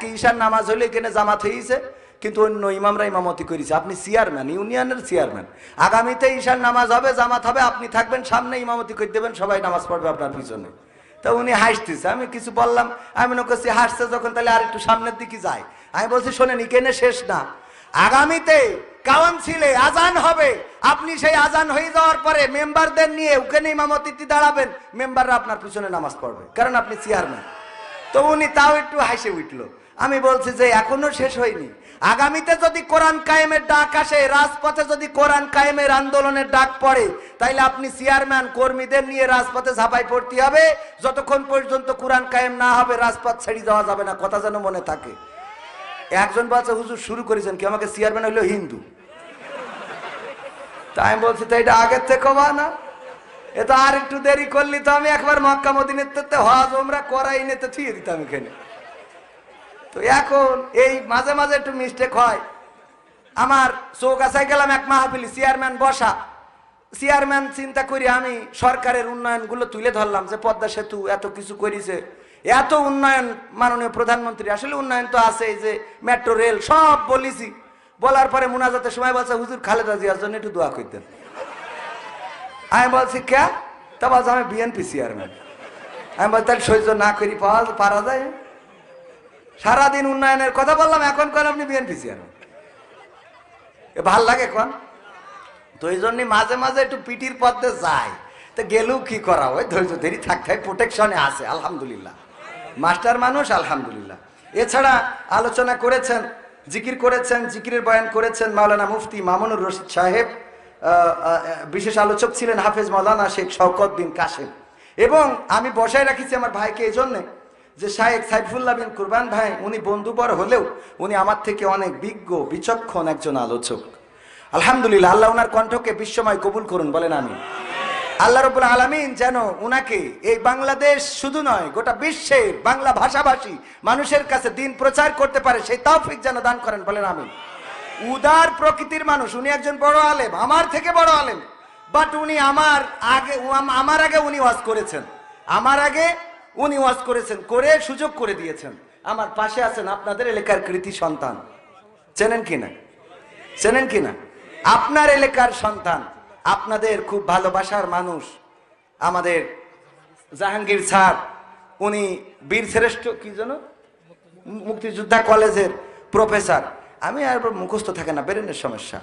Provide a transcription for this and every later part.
কি ঈশান নামাজ হলে এখানে জামাত হয়েছে কিন্তু অন্য ইমামরা ইমামতি করেছে। আপনি চেয়ারম্যান ইউনিয়নের চেয়ারম্যান আগামীতে ঈশান নামাজ হবে, জামাত হবে, আপনি থাকবেন, সামনে ইমামতি করে দেবেন, সবাই নামাজ পড়বে আপনার পিছনে। তা উনি হাসতেছে। আমি কিছু বললাম, আমি মনে করছি হাসছে যখন, তাহলে আর একটু সামনের দিকে যায়। আমি বলছি, শোনেন ইকেনে শেষ না। আগামীতে কাউন্সিলে আজান হবে। আপনি সেই আজান হয়ে যাওয়ার পরে মেম্বারদের নিয়ে ওখানে ইমামতিতে দাঁড়াবেন। মেম্বাররা আপনার পিছনে নামাজ পড়বে, কারণ আপনি চেয়ারম্যান তো উনি তাও একটু হাসে উঠল। আমি বলছি যে এখনও শেষ হয়নি। আগামীতে যদি কোরআন কায়েমের ডাক আসে, রাজপথে যদি কোরআন কায়েমের আন্দোলনের ডাক পড়ে, তাইলে আপনি চেয়ারম্যান, কর্মীদের নিয়ে রাজপথে ঝাঁপাই পড়তে হবে। যতক্ষণ পর্যন্ত কোরআন কায়েম না হবে, রাজপথ ছেড়ে যাওয়া যাবে না, কথা যেন মনে থাকে। একজন বাচ্চা হুজুর, শুরু করেছেন কি? আমাকে চেয়ারম্যান হইল হিন্দু। তাই আমি বলছি, তো এটা আগের থেকে না? এ তো আর একটু দেরি করলি তো আমি একবার মক্কা, মদিনেতে হজ ওমরা করাই নিতে থুয়ে দিতাম এখানে। তো এখন এই মাঝে মাঝে একটু মিস্টেক হয়। আমার চৌকাছায় গেলাম এক মাহফিলি চেয়ারম্যান বসা। চেয়ারম্যান চিন্তা করি আমি সরকারের উন্নয়নগুলো তুলে ধরলাম যে পদ্মা সেতু এত কিছু করেছে। এত উন্নয়ন মাননীয় প্রধানমন্ত্রী, আসলে উন্নয়ন তো আছে যে মেট্রো রেল সব বলিছি। বলার পরে মুনাজাতের সময় বলছে, হুজুর খালেদা জিয়ার জন্য একটু দোয়া করতেন। আমি বলছি কে তা বলছে, আমি বিএনপি চেয়ারম্যান আমি বলছি, তাহলে সহ্য না করি, পাওয়া পারা যায়? সারাদিন উন্নয়নের কথা বললাম, এখন কেন আপনি বিএনপি চেয়ারম্যান ভালো লাগে কোন? তো এই জন্য মাঝে মাঝে একটু পিটির পথে যায় তো গেলেও কি করা? ওই ধৈর্য ধরি থাকতে হয় প্রোটেকশনে আছে, আলহামদুলিল্লাহ। মাস্টার মানুষ, আলহামদুলিল্লাহ। এছাড়া আলোচনা করেছেন, জিকির করেছেন, জিকিরের বয়ান করেছেন মাওলানা মুফতি মামুনুর রশিদ সাহেব বিশেষ আলোচক ছিলেন হাফেজ মৌলানা শেখ শওকত কাশেম এবং আমি বসায় রাখিছি আমার ভাইকে এই জন্যে যে শাহেক সাইফুল্লাহ বিন কুরবান ভাই, উনি বন্ধুবর হলেও উনি আমার থেকে অনেক বিজ্ঞ, বিচক্ষণ একজন আলোচক। আলহামদুলিল্লাহ, আল্লাহ ওনার কণ্ঠকে বিশ্বময় কবুল করুন, বলেন আমি আল্লাহ রবুল আলমিন যেন উনাকে এই বাংলাদেশ শুধু নয়, গোটা বিশ্বের বাংলা ভাষাভাষী মানুষের কাছে দিন প্রচার করতে পারে, সেই তৌফিক যেন দান করেন, বলেন আমি উদার প্রকৃতির মানুষ, উনি একজন বড় আলেম, আমার থেকে বড় আলেম বাট উনি আমার আগে আমার আগে উনি ওয়াজ করেছেন। আমার আগে উনি ওয়াজ করেছেন, করে সুযোগ করে দিয়েছেন। আমার পাশে আছেন আপনাদের এলাকার কৃতি সন্তান। চেনেন কিনা চেনেন কিনা আপনার এলাকার সন্তান, আপনাদের খুব ভালোবাসার মানুষ, আমাদের জাহাঙ্গীর স্যার, উনি বীর শ্রেষ্ঠ, কি যেন? মুক্তিযোদ্ধা কলেজের প্রফেসর। আমি আর মুখস্থ থাকে না, বেরেনের সমস্যা।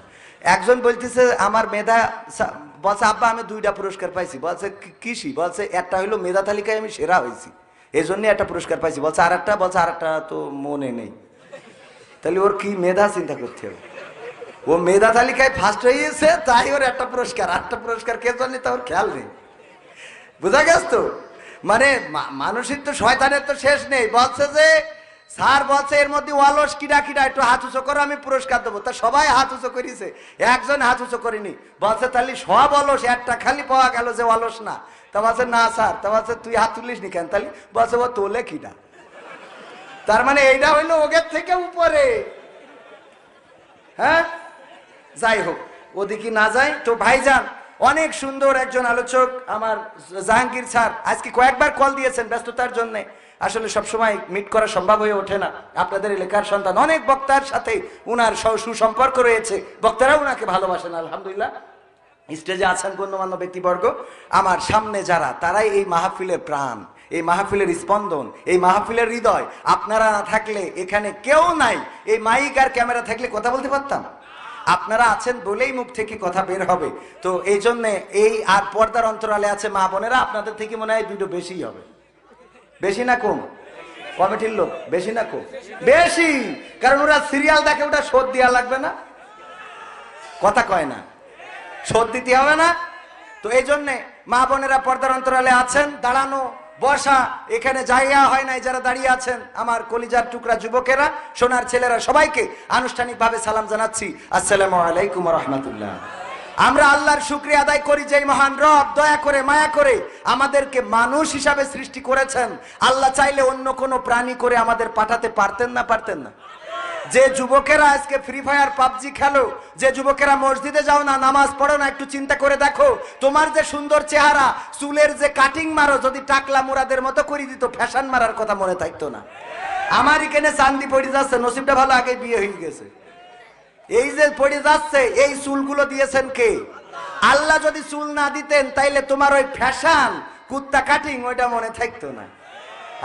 একজন বলতেছে, আমার মেধা বলছে, আব্বা, আমি দুইটা পুরস্কার পাইছি। বলছে কিসি? বলছে, একটা হইল মেধা তালিকায় আমি সেরা হয়েছি এই জন্য একটা পুরস্কার পাইছি। বলছে আর একটা বলছে আর একটা তো মনে নেই। তাহলে ওর কি মেধা চিন্তা করতে হবে? ও মেধা তালিকায় ফার্স্ট হয়েছে তাই ওর একটা পুরস্কার। আটটা পুরস্কার কে জন্য তা ওর খেয়াল নেই। বুঝা গেছ তো? মানে মানুষের তো শয়তানের তো শেষ নেই। বলছে যে স্যার বলছে, এর মধ্যে অলস কিডা কিডা, একটু হাত উঁচু করো, আমি পুরস্কার দেবো। তা সবাই হাত উঁচু করেছে, একজন হাত উঁচু করিনি। বলছে, তাহলে সব অলস একটা খালি পাওয়া গেল যে অলস না। তা বলছে, না স্যার। তা বলছে, তুই হাত তুলিস নি কেন? তাহলে বলছে, ও তোলে কিডা। তার মানে এইটা হইল ওগের থেকে উপরে। হ্যাঁ? যাই হোক, ওদিকে না যাই, তো ভাইজান, অনেক সুন্দর একজন আলোচক, আমার জাহাঙ্গীর স্যার। আজকে কয়েকবার কল দিয়েছেন ব্যস্ততার জন্য। আসলে সবসময় মিট করা সম্ভব হয়ে ওঠে না। আপনাদের এলাকার সন্তান, অনেক বক্তার সাথে উনার সুসম্পর্ক রয়েছে। বক্তারা উনাকে ভালোবাসেন, আলহামদুলিল্লাহ। স্টেজে আছেন গণ্যমান্য ব্যক্তিবর্গ। আমার সামনে যারা, তারাই এই মাহফিলের প্রাণ, এই মাহফিলের স্পন্দন, এই মাহফিলের হৃদয়। আপনারা না থাকলে এখানে কেউ নাই। এই মাইক আর ক্যামেরা থাকলে কথা বলতে পারতাম? আপনারা আছেন বলেই মুখ থেকে কথা বের হবে। তো এই জন্যে এই আর পর্দার অন্তরালে আছে মা বোনেরা, আপনাদের থেকে মনে হয় দুটো বেশিই হবে। বেশি না কম? কমিটির লোক, বেশি না কম? বেশি! কারণ ওরা সিরিয়াল দেখে ওটা শোধ দেওয়া লাগবে না। কথা কয় না। শোধ দিতে হবে না। তো এই জন্যে মা বোনেরা পর্দার অন্তরালে আছেন, দাঁড়ানো, বসা, এখানে জায়গা হয় নাই যারা দাঁড়িয়ে আছেন, আমার কলিজার টুকরা যুবকেরা, সোনার ছেলেরা সবাইকে আনুষ্ঠানিকভাবে সালাম জানাচ্ছি। আসসালামু আলাইকুম রহমতুল্লাহ। আমরা আল্লাহর শুক্রিয়া আদায় করি যে মহান রব, দয়া করে, মায়া করে আমাদেরকে মানুষ হিসাবে সৃষ্টি করেছেন। আল্লাহ চাইলে অন্য কোনো প্রাণী করে আমাদের পাঠাতে পারতেন না পারতেন না। যে যুবকেরা আজকে ফ্রি ফায়ার পাবজি খেলো, যে যুবকেরা মসজিদে যাও না, নামাজ পড়ো না, একটু চিন্তা করে দেখো, তোমার যে সুন্দর চেহারা, চুলের যে কাটিং মারো, যদি টাকলা মুরাদের মতো করে দিত, ফ্যাশন মারার কথা মনে থাকতো না। আমার এখানে চান্দি পড়ে যাচ্ছে, নসিবটা ভালো আগে বিয়ে হয়ে গেছে। এই যে পড়ে যাচ্ছে, এই চুলগুলো দিয়েছেন কে? আল্লাহ যদি চুল না দিতেন, তাইলে তোমার ওই ফ্যাশন কুত্তা কাটিং ওইটা মনে থাকতো না।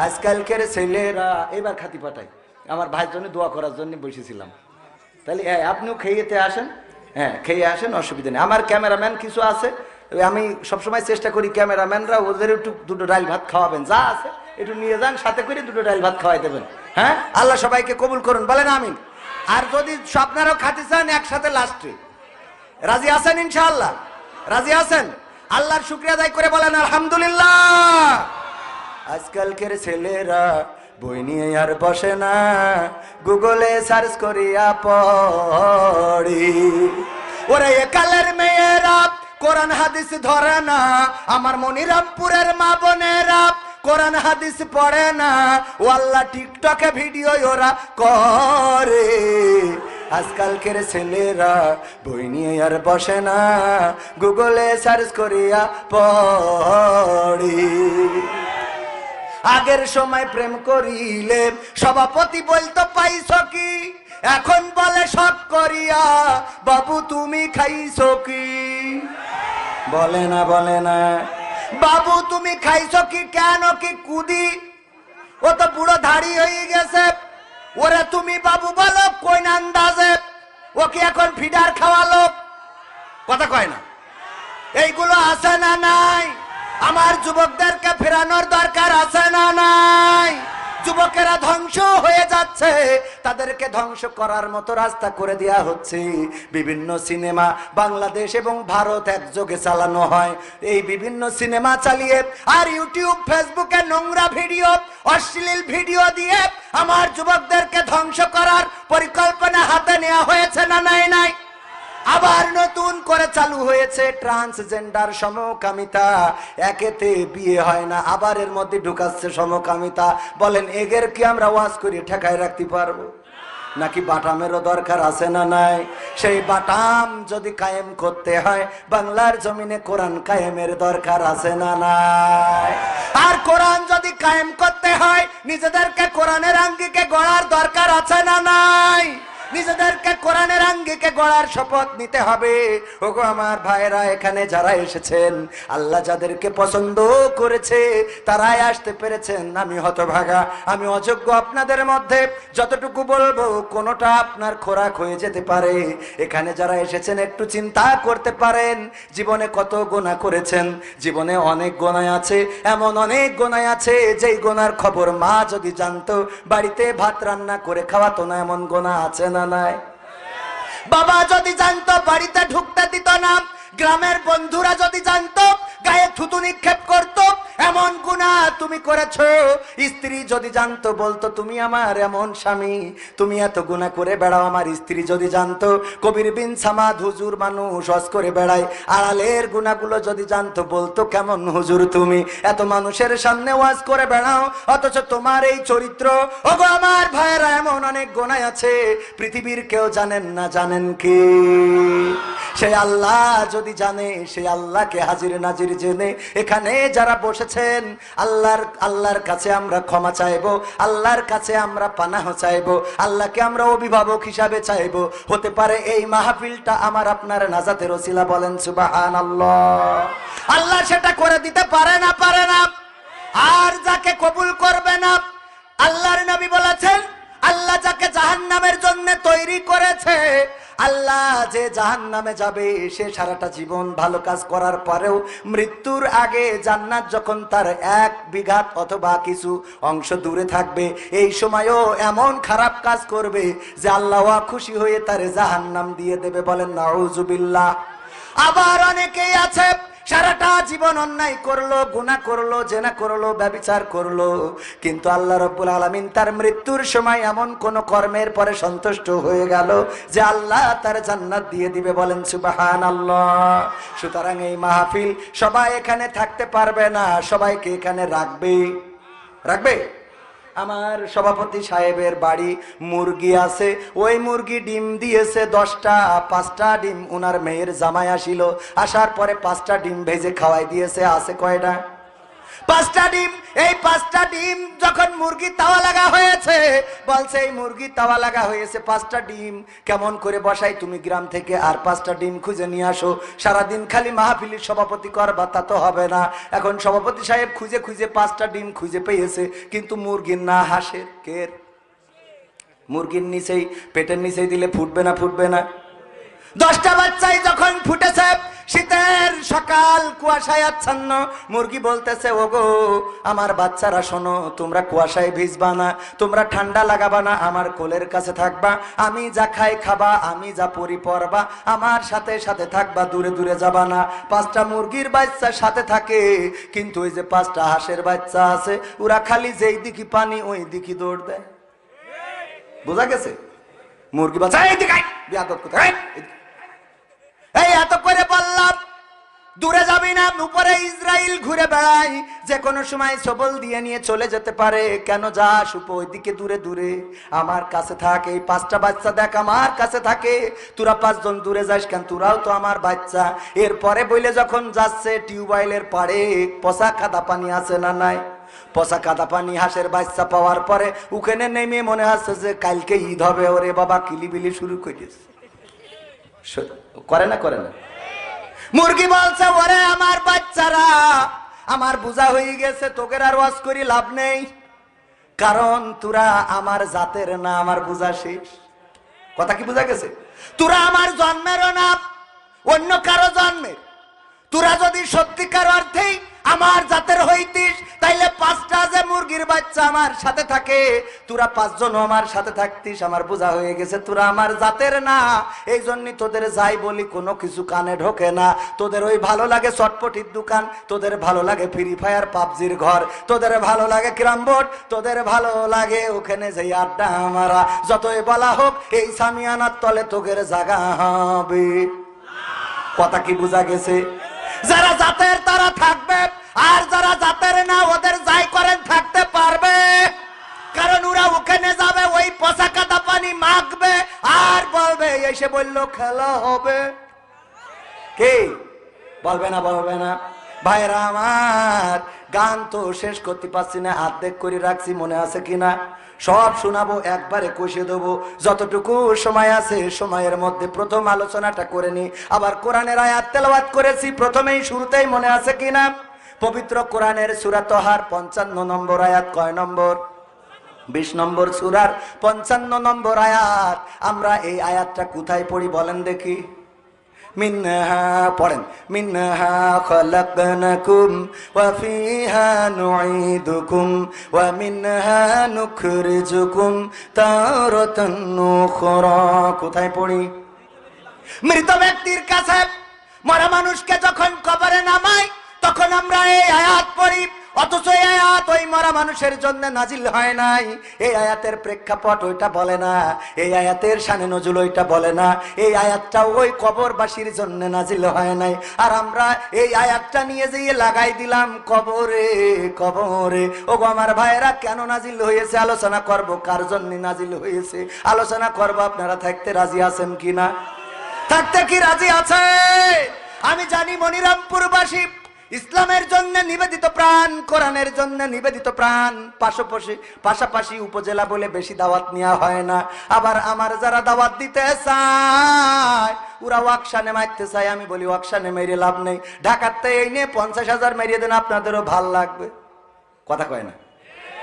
আজকালকের ছেলেরা, এবার খাতি পাঠাই, আমার ভাইয়ের জন্য দোয়া করার জন্য বসেছিলাম। তাহলে হ্যাঁ আপনিও খেয়েতে আসেন। হ্যাঁ খেয়ে আসেন, অসুবিধা নেই। আমার ক্যামেরাম্যান কিছু আছে আমি সবসময় চেষ্টা করি ক্যামেরাম্যানরা, ওদের একটু দুটো ডাল ভাত খাওয়াবেন, যা আছে, একটু নিয়ে যান, সাথে করে দুটো ডাল ভাত খাওয়াই দেবেন। হ্যাঁ আল্লাহ সবাইকে কবুল করুন, বলেন আমিন। আর যদি স্বপ্নেরও খাতে চান, একসাথে লাস্টে রাজি আছেন ইনশাআল্লাহ? রাজি আছেন? আল্লাহর শুক্রিয়া আদায় করে বলেন, আলহামদুলিল্লাহ। আজকালকের ছেলেরা বই নিয়ে আর বসে না। গুগলে সার্চ করিয়া পড়ি। ওরে একালের মেয়েরা, কোরআন, হাদিস ধরে না। আমার মনিরামপুরের মা বোনেরা কোরআন হাদিস পড়ে না। ও আল্লাহ টিকটকে ভিডিও ওরা করে। আজকালকের ছেলেরা বই নিয়ে আর বসে না। গুগলে সার্চ করিয়া পড়ি। আগের সময় প্রেম করিলে সভাপতি বলতো, পাইছ কি? এখন বলে সব করিয়া। বাবু, তুমি খাইছ কি? বলে না বলে না। বাবু, তুমি খাইছ কি কেন কি কুদি? ও তো বুড়ো ধাড়ি হয়ে গেছে। ওরে তুমি বাবু বলো, কোন আন্দাজে? ও কি এখন ফিডার খাওয়ালো কথা কয় না। এইগুলো আছে না নাই? আমার যুবকদেরকে ফেরানোর দরকার আছে না নাই? যুবকেরা ধ্বংস হয়ে যাচ্ছে। তাদেরকে ধ্বংস করার মতো রাস্তা করে দেয়া হচ্ছে। বিভিন্ন সিনেমা বাংলাদেশ এবং ভারত একযোগে চালানো হয়। এই বিভিন্ন সিনেমা চালিয়ে আর ইউটিউব, ফেসবুকে নোংরা ভিডিও, অশ্লীল ভিডিও দিয়ে আমার যুবকদেরকে ধ্বংস করার পরিকল্পনা হাতে নেওয়া হয়েছে না নাই নাই? আবার নতুন করে চালু হয়েছে ট্রান্সজেন্ডার সমকামিতা। একেতে বিয়ে হয় না, আবার এর মধ্যে ঢুকাচ্ছে সমকামিতা। বলেন, এগের কি আমরা ওয়াজ করি, ঠেকায় রাখতে পারব? নাকি বাটামেরও দরকার আছে না নাই? সেই বাটাম যদি কায়েম করতে হয়, বাংলার জমিনে কোরআন কায়েমের দরকার আছে না নাই? আর কোরআন যদি কায়েম করতে হয়, নিজেদেরকে কোরআনের আঙ্গিকে গড়ার দরকার আছে না নাই? নিজেদেরকে কোরআনের আঙ্গিকে গড়ার শপথ নিতে হবে। ওগো আমার ভাইরা এখানে যারা এসেছেন, আল্লাহ যাদেরকে পছন্দ করেছে, তারাই আসতে পেরেছেন। আমি হতভাগা, আমি অযোগ্য আপনাদের মধ্যে যতটুকু বলব, কোনোটা আপনার খোরাক হয়ে যেতে পারে। এখানে যারা এসেছেন, একটু চিন্তা করতে পারেন। জীবনে কত গোনা করেছেন, জীবনে অনেক গোনায় আছে, এমন অনেক গোনায় আছে, যেই গোনার খবর মা যদি জানতো, বাড়িতে ভাত রান্না করে খাওয়াতো না, এমন গোনা আছে না। নাই। বাবা যদি জানতো বাড়িতে ঢুকতে দিত না গ্রামের বন্ধুরা যদি জানতো গায়ে থুতু নিক্ষেপ করতো, এমন গুণা তুমি করেছ। স্ত্রী যদি জানতো, বলতো, তুমি আমার এমন স্বামী, তুমি এত গুণা করে বেড়াও আমার। স্ত্রী যদি জানতো, কবির বিন সামাদ হুজুর মানুষ হজ করে বেড়ায়। আড়ালের গুণাগুলো যদি জানতো, বলতো, কেমন হুজুর তুমি? এত মানুষের সামনে ওয়াজ করে বেড়াও, অথচ তোমার এই চরিত্র, ওগো আমার ভাইয়েরা, এমন অনেক গোনায় আছে। পৃথিবীর কেউ জানেন না, জানেন কি? সে আল্লাহ যদি জানে সেই আল্লাহকে হাজির নাজির জেনে এখানে যারা বসেছেন, আল্লাহর আল্লাহর কাছে আমরা ক্ষমা চাইব, আল্লাহর কাছে আমরা পানাহ চাইব, আল্লাহকে আমরা অভিভাবক হিসাবে চাইব। হতে পারে এই মাহফিলটা আমার আপনার নাজাতের ওসিলা বলেন সুবাহান আল্লাহ আল্লাহ সেটা করে দিতে পারে না পারে না। আর যাকে কবুল করবে না, আল্লাহর নবী বলেছেন, আল্লাহ যাকে জাহান্নামের জন্য তৈরি করেছে আল্লাহ যে জাহান নামে যাবে, সে সারাটা জীবন ভালো কাজ করার পরেও মৃত্যুর আগে জান্নাত যখন তার এক বিঘাত অথবা কিছু অংশ দূরে থাকবে, এই সময়ও এমন খারাপ কাজ করবে যে আল্লাহ খুশি হয়ে তার জাহান নাম দিয়ে দেবে বলেন, নাউজুবিল্লাহ। আবার অনেকেই আছে জীবন অন্যায় করল, গুনাহ করল, জেনা করল, ব্যবিচার করল। কিন্তু আল্লাহ রব্বুল আলমিন তার মৃত্যুর সময় এমন কোন কর্মের পরে সন্তুষ্ট হয়ে গেল যে আল্লাহ তার জান্নাত দিয়ে দিবে বলেন সুবাহান আল্লাহ সুতরাং এই মাহফিল সবাই এখানে থাকতে পারবে না, সবাইকে এখানে রাখবে। রাখবে? আমার সভাপতি সাহেবের বাড়ি মুরগি আছে। ওই মুরগি ডিম দিয়েছে দশটা, পাঁচটা ডিম। ওনার মেয়ের জামাই আসিল। আসার পরে পাঁচটা ডিম ভেজে খাওয়াই দিয়েছে। আছে কয়টা? পাঁচটা ডিম, এই পাঁচটা ডিম যখন মুরগি তাওয়া লাগা হয়েছে, বলছে, এই মুরগি তাওয়া লাগা হয়েছে, পাঁচটা ডিম, কেমন করে বসাই তুমি গ্রাম থেকে, আর পাঁচটা ডিম খুঁজে নিয়ে আসো। সারাদিন খালি মাহফিলির সভাপতি করবা, তা তো হবে না। এখন সভাপতি সাহেব খুঁজে খুঁজে পাঁচটা ডিম খুঁজে পেয়েছে, কিন্তু মুরগির না হাসের কের মুরগির নিচেই, পেটের নিচেই দিলে ফুটবে না ফুটবে না। দশটা বাচ্চাই যখন ফুটেছে শীতের সকাল কুয়াশায় আচ্ছন্ন মুরগি বলতেছে ওগো আমার বাচ্চারা শোনো তোমরা কুয়াশায় ভিজবা না তোমরা ঠান্ডা লাগাবা না আমার কোলের কাছে থাকবা আমি যা খাই খাবা আমি যা পরি পরবা আমার সাথে সাথে থাকবা দূরে দূরে যাবা না। পাঁচটা মুরগির বাচ্চা সাথে থাকে কিন্তু ওই যে পাঁচটা হাঁসের বাচ্চা আছে ওরা খালি যেই দিকে পানি ওই দিকে দৌড় দেয়। বোঝা গেছে? মুরগি বাচ্চা এই দিকে আয়, কোথায়, এই, এত করে বললাম। দূরে যাবি না উপরে ইসরায়েল ঘুরে বেড়াই। যে কোনো সময় সবল দিয়ে নিয়ে চলে যেতে পারে। কেন যাস ওইদিকে দূরে দূরে। আমার কাছে থাক এই পাঁচটা বাচ্চা দেখ আমার কাছে থাকে। তোরা পাঁচজন দূরে যাস কেন? তোরাও তো আমার বাচ্চা। এরপরে বইলে যখন যাচ্ছে টিউবওয়েলের পাড়ে পচা কাদা পানি আছে না নাই? পচা কাদা পানি হাঁসের বাচ্চা পাওয়ার পরে ওখানে নেমে মনে হচ্ছে যে কালকে ঈদ হবে। ওরে বাবা কিলিবিলি শুরু করেছে করে না করে না। মুরগি বলছে, ওরে আমার বাচ্চারা, আমার বোঝা হয়ে গেছে তোকের আর ওয়াজ করি লাভ নেই। কারণ তোরা আমার জাতের না, আমার বোঝা শেষ। কথা কি বোঝা গেছে? তোরা আমার জন্মেরও না, অন্য কারও জন্মের। তোরা যদি সত্যিকার অর্থেই আমার জাতের হইতিস, তাইলে পাঁচটা যে মুরগির বাচ্চা আমার সাথে থাকে, তোরা পাঁচজন আমার সাথে থাকতিস, আমার বোঝা হয়ে গেছে তোরা আমার জাতের না। এই জন্য তোদের যাই বলি, কোনো কিছু কানে ঢোকে না। তোদের ওই ভালো লাগে চটপটির দোকান, তোদের ভালো লাগে ফ্রি ফায়ার পাবজির ঘর, তোদের ভালো লাগে ক্রাম বোর্ড, তোদের ভালো লাগে ওখানে যে আড্ডা মারা। যতই বলা হোক, এই সামিয়ানার তলে তোদের জাগা হবে। কথা কি বোঝা গেছে? যারা জাতের এসে বলল, খেলা হবে। কে? বলবে না বলবে না। ভাইরা আমার, গান তো শেষ করতে পারছি না, আর্ধেক করে রাখছি, মনে আছে কিনা সব শোনাবো, একবারে কষে দেবো। যতটুকু সময় আছে, সময়ের মধ্যে প্রথম আলোচনাটা করে নি। আবার কোরআনের আয়াত তেলাওয়াত করেছি, প্রথমেই শুরুতেই মনে আছে কিনা পবিত্র কোরআনের সুরাতহার পঞ্চান্ন নম্বর আয়াত, কয় নম্বর? বিশ নম্বর সুরার পঞ্চান্ন নম্বর আয়াত। আমরা এই আয়াতটা কোথায় পড়ি বলেন দেখি? পড়েন। কোথায় পড়ি? মৃত ব্যক্তির কাছে মরা মানুষকে যখন কবরে নামাই, তখন আমরা এই আয়াত পড়ি অথচ এই আয়াত ওই মরা মানুষের জন্য নাজিল হয় নাই। এই আয়াতের প্রেক্ষাপট ওইটা বলে না, এই আয়াতের সানে নজুল ওইটা বলে না, এই আয়াতটা ওই কবরবাসীর জন্য নাজিল হয় নাই। আর আমরা এই আয়াতটা নিয়ে যেয়ে লাগাই দিলাম, কবরে কবরে। ও আমার ভাইয়েরা, কেন নাজিল হয়েছে? আলোচনা করব, কার জন্য নাজিল হয়েছে? আলোচনা করব, আপনারা থাকতে রাজি আছেন কিনা? থাকতে কি রাজি আছে আমি জানি মনিরামপুরবাসী ইসলামের জন্য নিবেদিত প্রাণ, কোরআনের জন্য নিবেদিত প্রাণ। পাশাপাশি পাশাপাশি উপজেলা বলে বেশি দাওয়াত নেওয়া হয় না। আবার আমার যারা দাওয়াত দিতে চায়, ওরা ওয়াকশানে মারতে চায়। আমি বলি, ওয়াকশানে মেরে লাভ নেই। ঢাকাতে এই নিয়ে পঞ্চাশ হাজার মেরিয়ে দেন, আপনাদেরও ভালো লাগবে। কথা কয় না?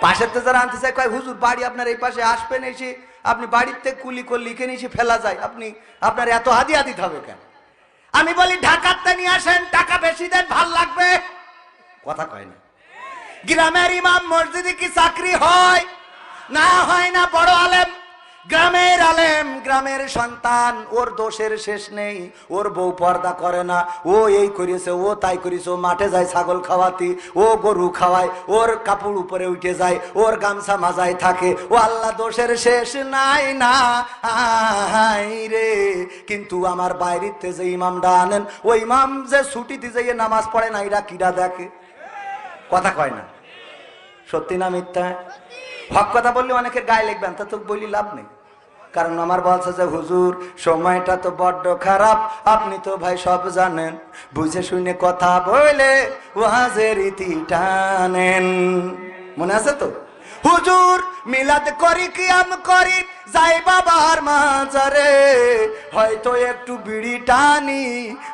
পাশের তো যারা আনতে চায়, কয়, হুজুর, বাড়ি আপনার এই পাশে আসবেন এসে, আপনি বাড়িতে কুলি করলে লিখে এসে ফেলা যায়। আপনি, আপনার এত হাদিয়া দিতে হবে কেন? আমি বলি, ঢাকাতে নিয়ে আসেন, টাকা বেশি দেন, ভালো লাগবে। কথা কয় না। গ্রামের ইমাম মসজিদে কি চাকরি হয়? না হয় না বড় আলেম? গ্রামের আলেম, গ্রামের সন্তান, ওর দোষের শেষ নেই, ওর বউ পর্দা করে না, ও এই করেছে ও তাই করেছে ও মাঠে যায় ছাগল খাওয়াতি, ও গরু খাওয়ায়, ওর কাপড় উপরে উঠে যায়, ওর গামছা মাজায় থাকে, ও আল্লাহ দোষের শেষ নাই না রে। কিন্তু আমার বাইরেতে যে ইমামটা আনেন ও ইমাম যে ছুটিতে যেয়ে নামাজ পড়ে না, এরা কিরা দেখে? কথা কয় না। সত্যি না মিথ্যা? হক কথা বললে অনেকের গায়ে লিখবেন তা তো বলি লাভ নেই। কারণ আমার বলছে যে, হুজুর, সময়টা তো বড্ড খারাপ। আপনি তো ভাই সব জানেন। বুঝে শুনে কথা বলে ওয়াজের ইতি টানেন। মনে আছে তো? হুজুর, মিলাদ করি কি আম করি, যাই বাবার মাজারে। হয়তো একটু বিড়ি টানি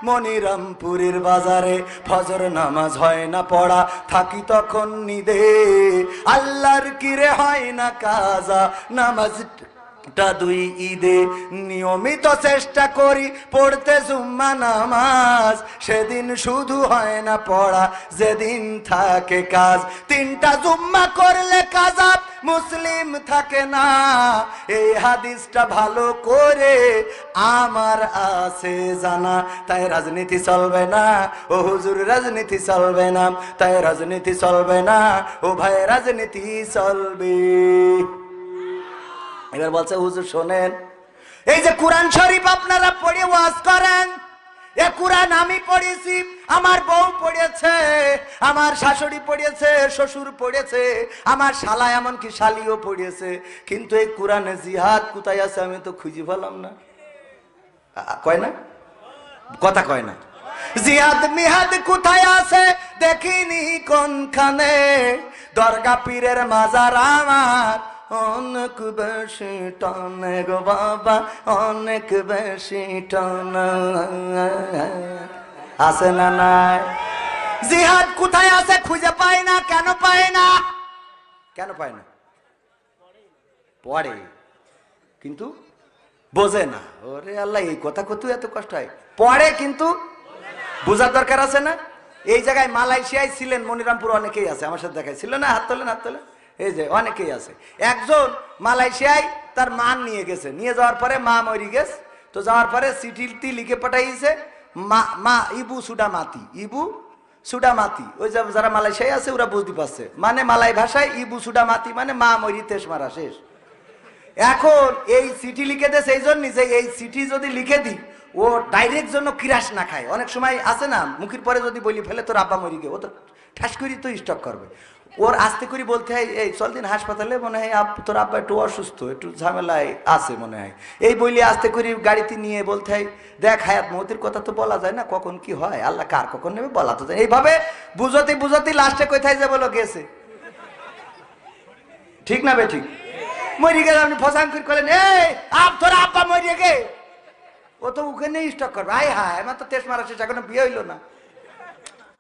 মনিরামপুরের বাজারে। ফজর নামাজ হয় না, পড়া থাকি তখন নিদে। আল্লাহর কিরে হয় না কাজা, নামাজ টা দুই ঈদে নিয়মিত চেষ্টা করি পড়তে জুম্মা নামাজ। সেদিন শুধু হয় না পড়া, যেদিন থাকে কাজ। তিনটা জুম্মা করলে কাজাব মুসলিম থাকে না। এই হাদিসটা ভালো করে আমার আছে জানা। তাই রাজনীতি চলবে না। ও হুজুর, রাজনীতি চলবে না। তাই রাজনীতি চলবে না। ও ভাই, রাজনীতি চলবে। এবার বলছে, হুজুর, শোনেন, এই যে কোরআন শরীফ আপনারা পড়ে ওয়াজ করেন, এ কোরআন আমি পড়েছি, আমার বউ পড়েছে, আমার শাশুড়ি পড়েছে, শ্বশুর পড়েছে, আমার শালা এমনকি শালিও পড়েছে, কিন্তু এই কোরআনে জিহাদ কোথায় আছে আমি তো খুঁজে পেলাম না। কয় না? কথা কয় না। জিহাদ, মিহাদ কোথায় আছে দেখিনি কোনখানে, দরগা পীরের মাজার আমার অনেক বেশি টানে গো বাবা, অনেক বেশি টানা। আছে না নাই? জিহাদ কোথায় আছে খুঁজে পাই না, কেন পাই না? কেন পাই না? পড়ে। কিন্তু বোঝে না। ওরে আল্লাহ, এই কথা কত এত কষ্ট হয়। পড়ে কিন্তু বোঝার দরকার আছে না? এই জায়গায় মালয়েশিয়ায় ছিলেন, মনিরামপুর অনেকেই আছে। আমার সাথে দেখায়। ছিল না? হাত তোলেন হাত তোলেন। এই যে অনেকেই আছে। একজন মালয়েশিয়ায় তার মান নিয়ে গেছে। নিয়ে যাওয়ার পরে মা মরি গেছে। তো যাওয়ার পরে চিঠিটি লিখে পাঠাইছে, মা মা, ইবু সুডা মাতি ইবু সুডা মাতি ওই যে যারা মালয়েশিয়ায় আছে, ওরা বুঝতে পারছে। মানে মালাই ভাষায় ইবু সুডা মাতি মানে মা মরি তেস মারা, শেষ। এখন এই চিঠি লিখে দেয়, সেই জন্য যে এই চিঠি যদি লিখে দিই ও ডাইরেক্ট জন্য কিরাস না খায়। অনেক সময় আছে না, মুখের পরে যদি বলি, ফেলে তোর আব্বা মরি গে ও তো ঠাস করি তো স্টক করবে। ওর আস্তে করে বলতে হয়, এই, চল দিন হাসপাতালে। মনে হয়, আপ, তোর আব্বা একটু অসুস্থ, একটু ঝামেলায় আছে, মনে হয়। এই বইলে আস্তে করে গাড়িতে নিয়ে বলতে হয়, দেখ হায়াত মহতির কথা তো বলা যায় না, কখন কি হয়? আল্লাহ কার কখন নেবে বলা তো যায় এইভাবে বুঝতে বুঝতে লাস্টে কোথায় যে বলো, গেছে। ঠিক না বে ঠিক? মরি গেলে আপনি ফসাং করে করলেন এই, আপ, তোর আব্বা মরিয়ে গে ও তো ওখানেই স্টক করবে। আয় হায়, আমার তো তেস মারা শেষ এখনও বিয়ে হইল না।